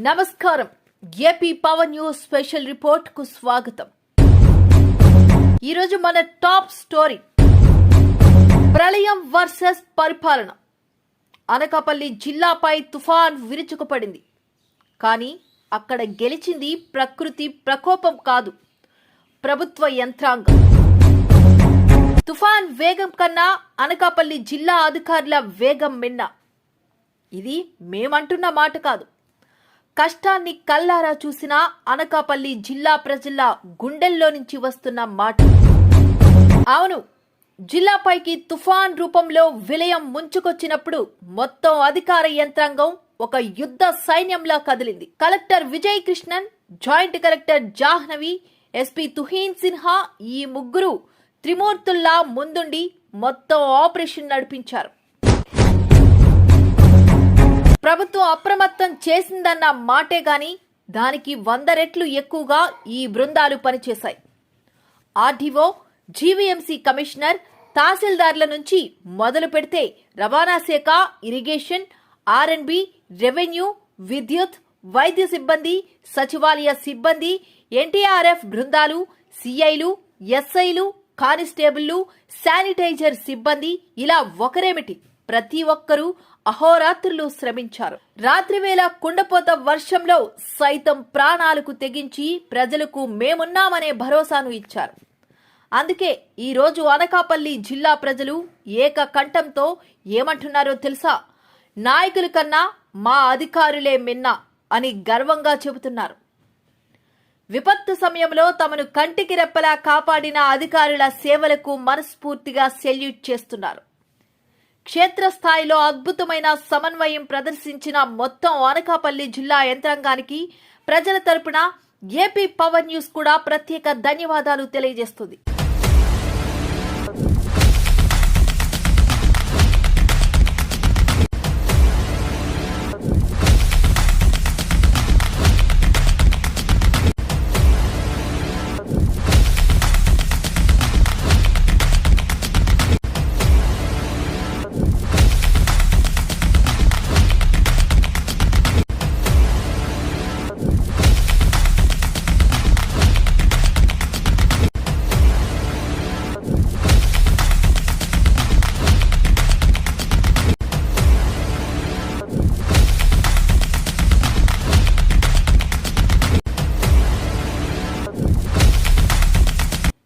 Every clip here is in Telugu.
నమస్కారం. ఏపీ పవర్ న్యూస్ స్పెషల్ రిపోర్ట్కు స్వాగతం. ఈరోజు మన టాప్ స్టోరీ. ప్రళయం వర్సెస్ పరిపాలన. అనకాపల్లి జిల్లాపై తుఫాన్ విరుచుకుపడింది. కానీ అక్కడ గెలిచింది ప్రకృతి ప్రకోపం కాదు. ప్రభుత్వ యంత్రాంగం. తుఫాన్ వేగం కన్నా అనకాపల్లి జిల్లా అధికారుల వేగం మిన్న. ఇది మేమంటున్న మాట కాదు. కష్టాన్ని కల్లారా చూసిన అనకాపల్లి జిల్లా ప్రజల గుండెల్లో నుంచి వస్తున్న మాట. అవును జిల్లాపైకి తుఫాన్ రూపంలో విలయం ముంచుకొచ్చినప్పుడు మొత్తం అధికార యంత్రాంగం ఒక యుద్ధ సైన్యంలా కదిలింది. Collector Vijay Krishnan joint collector Jahnavi SP Tuhin Sinha ఈ ముగ్గురు త్రిమూర్తుల్లా ముందుండి మొత్తం ఆపరేషన్ నడిపించారు. ప్రభుత్వం అప్రమత్తం చేసిందన్న మాటే గాని దానికి వంద రెట్లు ఎక్కువగా ఈ బృందాలు పనిచేశాయి. ఆర్డీఓ జీవీఎంసీ కమిషనర్ తహసీల్దార్ల నుంచి మొదలు పెడితే రవాణా శాఖ ఇరిగేషన్ ఆర్ఎండ్బి రెవెన్యూ విద్యుత్ వైద్య సిబ్బంది సచివాలయ సిబ్బంది ఎన్టీఆర్ఎఫ్ బృందాలు సిఐలు ఎస్ఐలు కానిస్టేబుళ్ళు శానిటైజర్ సిబ్బంది ఇలా ఒకరేమిటి? ప్రతి ఒక్కరూ అహోరాత్రులు శ్రమించారు. రాత్రివేళ కుండపోత వర్షంలో సైతం ప్రాణాలకు తెగించి ప్రజలకు మేమున్నామనే భరోసాను ఇచ్చారు. అందుకే ఈరోజు అనకాపల్లి జిల్లా ప్రజలు ఏక కంఠంతో ఏమంటున్నారో తెలుసా? నాయకుల కన్నా మా అధికారులే మిన్న అని గర్వంగా చెబుతున్నారు. విపత్తు సమయంలో తమను కంటికి రెప్పలా కాపాడిన అధికారుల సేవలకు మనస్ఫూర్తిగా సెల్యూట్ చేస్తున్నారు. క్షేత్రస్థాయిలో అద్భుతమైన సమన్వయం ప్రదర్శించిన మొత్తం అనకాపల్లి జిల్లా యంత్రాంగానికి ప్రజల తరపున ఏపీ పవర్ న్యూస్ కూడా ప్రత్యేక ధన్యవాదాలు తెలియజేస్తుంది.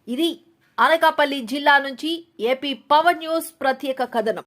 ఇది అనకాపల్లి జిల్లా నుంచి ఏపీ పవర్ న్యూస్ ప్రత్యేక కథనం.